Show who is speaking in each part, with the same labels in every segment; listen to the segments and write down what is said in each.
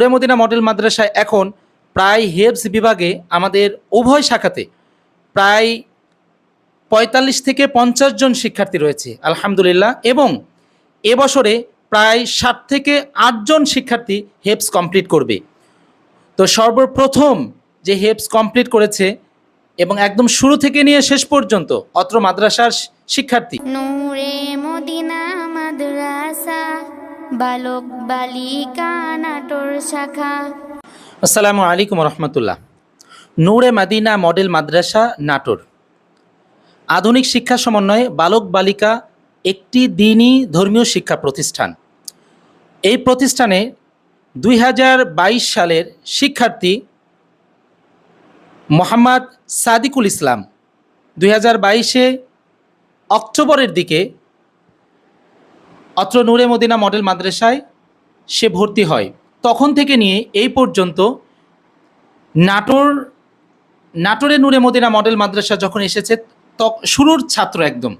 Speaker 1: নূরে Medina model মাদ্রাসায় এখন প্রায় হেবস বিভাগে আমাদের উভয় শাখাতে প্রায় পঁয়তাল্লিশ থেকে পঞ্চাশ জন শিক্ষার্থী রয়েছে আলহামদুলিল্লাহ এবং এবছরে প্রায় সাত থেকে আটজন শিক্ষার্থী হেপস কমপ্লিট করবে তো সর্বপ্রথম যে হেপস কমপ্লিট করেছে এবং একদম শুরু থেকে নিয়ে শেষ পর্যন্ত অত্র মাদ্রাসার শিক্ষার্থী
Speaker 2: নূরে মদিনা মাদ্রাসা বালক বালিকা নাটক শাখা
Speaker 1: আসসালামু আলাইকুম রহমতুল্লাহ নূরে মাদিনা মডেল মাদ্রাসা নাটোর আধুনিক শিক্ষা সমন্বয়ে বালক বালিকা একটি দিনই ধর্মীয় শিক্ষা প্রতিষ্ঠান এই প্রতিষ্ঠানে দুই সালের শিক্ষার্থী মোহাম্মদ সাদিকুল ইসলাম দুই বাইশে অক্টোবরের দিকে অত্র নূরে মদিনা মডেল মাদ্রাসায় সে ভর্তি হয় তখন থেকে নিয়ে এই পর্যন্ত নাটোর নাটোরে নূরে মদিনা মডেল মাদ্রাসা যখন এসেছে শুরুর ছাত্র একদম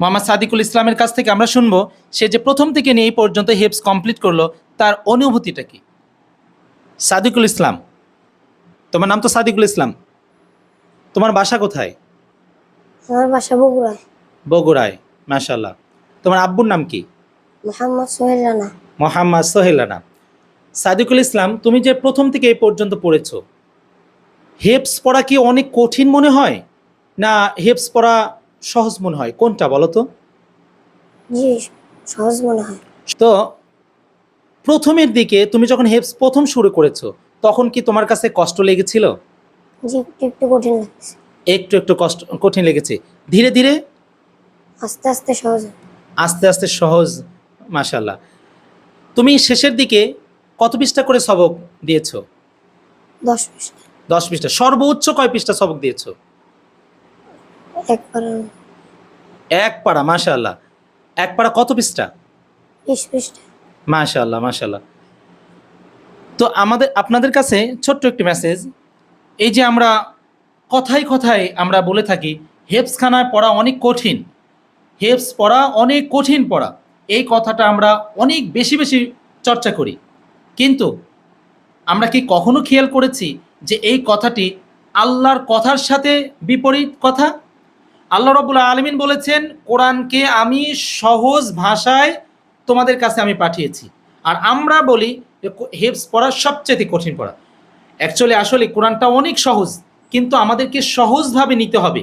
Speaker 1: মোহাম্মদ সাদিকুল ইসলামের কাছ থেকে আমরা শুনবো সে যে প্রথম থেকে নিয়ে এই পর্যন্ত হেপস কমপ্লিট করলো তার অনুভূতিটা কি সাদিকুল ইসলাম তোমার নাম তো সাদিকুল ইসলাম তোমার বাসা কোথায়
Speaker 3: আমার বাসা বগুড়ায়
Speaker 1: বগুড়ায় তোমার আব্বুর নাম কি
Speaker 3: মোহাম্মদ সোহেল রানা
Speaker 1: মোহাম্মদ সোহেল রানা সাদিকুল ইসলাম তুমি যে প্রথম থেকে এই পর্যন্ত পড়েছ হেপস পড়া কি অনেক কঠিন মনে হয় না হেপস পড়া সহজ মনে হয় কোনটা বলো তো
Speaker 3: সহজ মনে হয়
Speaker 1: তো প্রথমের দিকে তুমি যখন হেপস প্রথম শুরু করেছো তখন কি তোমার কাছে কষ্ট লেগেছিল একটু কঠিন একটু একটু কষ্ট কঠিন লেগেছে ধীরে ধীরে
Speaker 3: আস্তে আস্তে সহজ
Speaker 1: আস্তে আস্তে সহজ মাশাল্লাহ তুমি শেষের দিকে কত পৃষ্ঠা করে সবক দিয়েছো দশ পৃষ্ঠা সর্বোচ্চ কয় পৃষ্ঠা সবক দিয়েছো এক পারা এক পারা মাশাআল্লাহ এক পারা কত পৃষ্ঠা বিশ পৃষ্ঠা মাশাআল্লাহ মাশাআল্লাহ তো আমাদের আপনাদের কাছে ছোট্ট একটি মেসেজ এই যে আমরা কথায় কথায় আমরা বলে থাকি হেপসখানায় পড়া অনেক কঠিন হেপস পড়া অনেক কঠিন পড়া এই কথাটা আমরা অনেক বেশি বেশি চর্চা করি কিন্তু আমরা কি কখনো খেয়াল করেছি যে এই কথাটি আল্লাহর কথার সাথে বিপরীত কথা আল্লাহ রবুল আলমিন বলেছেন কোরআনকে আমি সহজ ভাষায় তোমাদের কাছে আমি পাঠিয়েছি আর আমরা বলি হেপস পড়া সবচেয়ে কঠিন পড়া অ্যাকচুয়ালি আসলে কোরআনটা অনেক সহজ কিন্তু আমাদেরকে সহজভাবে নিতে হবে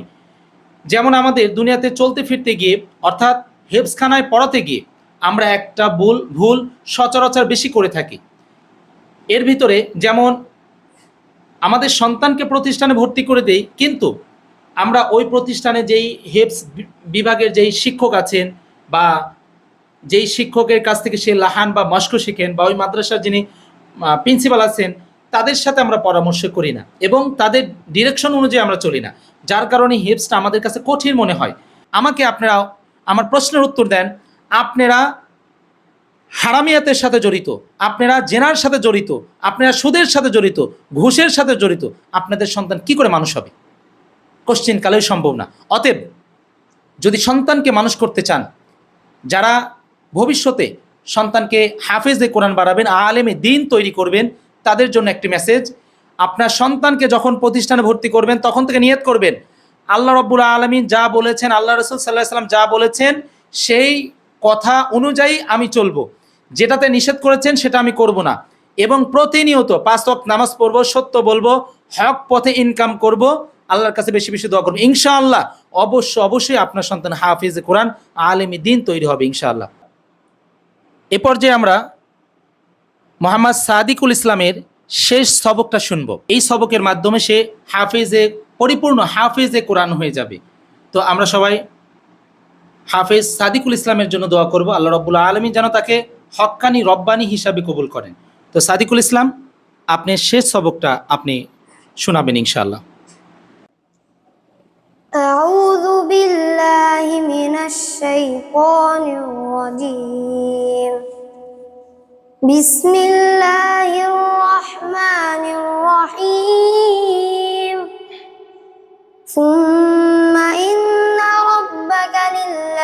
Speaker 1: যেমন আমাদের দুনিয়াতে চলতে ফিরতে গিয়ে অর্থাৎ হেপসখানায় পড়াতে গিয়ে আমরা একটা ভুল ভুল সচরাচর বেশি করে থাকি এর ভিতরে যেমন আমাদের সন্তানকে প্রতিষ্ঠানে ভর্তি করে দেই কিন্তু আমরা ওই প্রতিষ্ঠানে যেই হেপস বিভাগের যেই শিক্ষক আছেন বা যেই শিক্ষকের কাছ থেকে সে লাহান বা মস্ক শেখেন বা ওই মাদ্রাসার যিনি প্রিন্সিপাল আছেন তাদের সাথে আমরা পরামর্শ করি না এবং তাদের ডিরেকশন অনুযায়ী আমরা চলি না যার কারণে হেপসটা আমাদের কাছে কঠিন মনে হয় আমাকে আপনারা আমার প্রশ্নের উত্তর দেন আপনারা হারামিয়াতের সাথে জড়িত আপনারা জেনার সাথে জড়িত আপনারা সুদের সাথে জড়িত ঘুষের সাথে জড়িত আপনাদের সন্তান কি করে মানুষ হবে কোশ্চিন কালেই সম্ভব না অতএব যদি সন্তানকে মানুষ করতে চান যারা ভবিষ্যতে সন্তানকে হাফেজে কোরআন বাড়াবেন আলেমে দিন তৈরি করবেন তাদের জন্য একটি মেসেজ আপনার সন্তানকে যখন প্রতিষ্ঠানে ভর্তি করবেন তখন থেকে নিয়ত করবেন আল্লাহ রব্বুল আলমিন যা বলেছেন আল্লাহ রসুল সাল্লাহ সাল্লাম যা বলেছেন সেই কথা অনুযায়ী আমি চলবো যেটাতে নিষেধ করেছেন সেটা আমি করব না এবং প্রতিনিয়ত পাঁচ অক নামাজ পড়ব সত্য বলবো হক পথে ইনকাম করব আল্লাহর কাছে বেশি বেশি দোয়া করবো ইনশাআল্লাহ অবশ্য অবশ্যই আপনার সন্তান হাফিজ কোরআন আলেমি দিন তৈরি হবে ইনশাআল্লাহ এ পর্যায়ে আমরা মোহাম্মদ সাদিকুল ইসলামের শেষ সবকটা শুনব এই সবকের মাধ্যমে সে হাফেজে পরিপূর্ণ হাফেজে কোরআন হয়ে যাবে তো আমরা সবাই হাফেজ সাদিকুল ইসলামের জন্য দোয়া করব আল্লাহ রবুল্লা আলমী যেন তাকে হকানি রব্বানি হিসাবে কবুল করেন তো সাদিকুল ইসলাম আপনি শেষ সবকটা আপনি শোনাবেন ইনশাল্লাহ
Speaker 2: أعوذ بالله من الشيطان الرجيم بسم الله الرحمن الرحيم ثم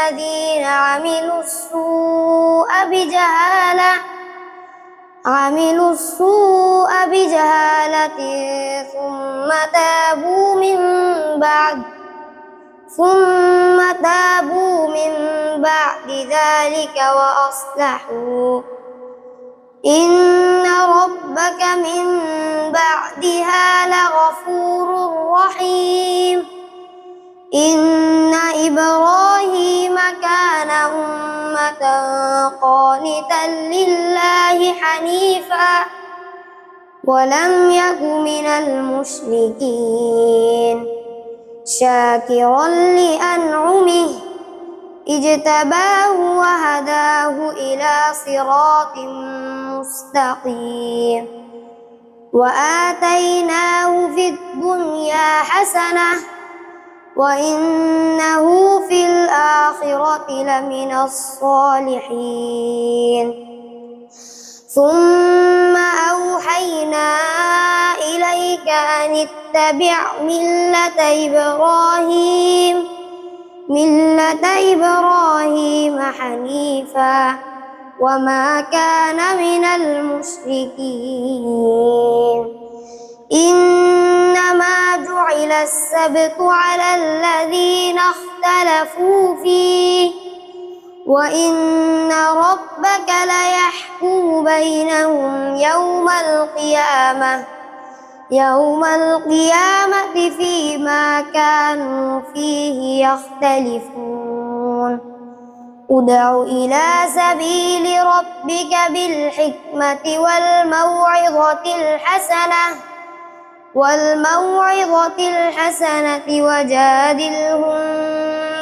Speaker 2: الذين عملوا السوء بجهالة عملوا السوء بجهالة ثم تابوا من بعد ثم تابوا من بعد ذلك وأصلحوا إن ربك من بعدها لغفور رحيم إن إبراهيم كان أمة قانتا لله حنيفا ولم يك من المشركين شاكرا لأنعمه اجتباه وهداه إلى صراط مستقيم وآتيناه في الدنيا حسنه وإنه في الآخرة لمن الصالحين ثم أوحينا إليك أن اتبع ملة إبراهيم ملة إبراهيم حنيفا وما كان من المشركين إنما جعل السبت على الذين اختلفوا فيه وإن ربك ليحكم بينهم يوم القيامة يوم القيامة فيما كانوا فيه يختلفون ادع إلى سبيل ربك بالحكمة والموعظة الحسنة والموعظة الحسنة وجادلهم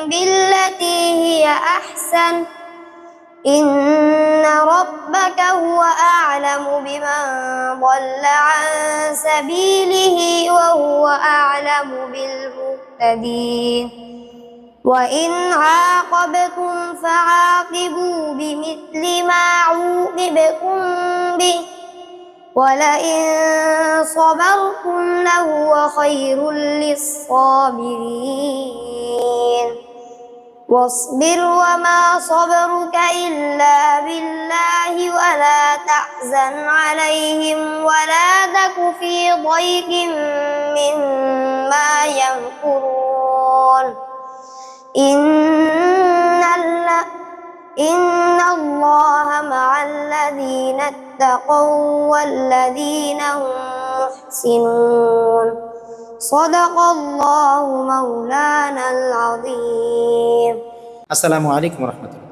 Speaker 2: بالتي هي أحسن إن ربك هو أعلم بمن ضل عن سبيله وهو أعلم بالمهتدين وإن عاقبتم فعاقبوا بمثل ما عوقبكم ولئن صبرتم لهو خير للصابرين واصبر وما صبرك إلا بالله ولا تحزن عليهم ولا تك في ضيق مما يمكرون إن إن الله مع الذين اتقوا والذين هم محسنون صدق الله مولانا العظيم
Speaker 1: السلام عليكم ورحمة الله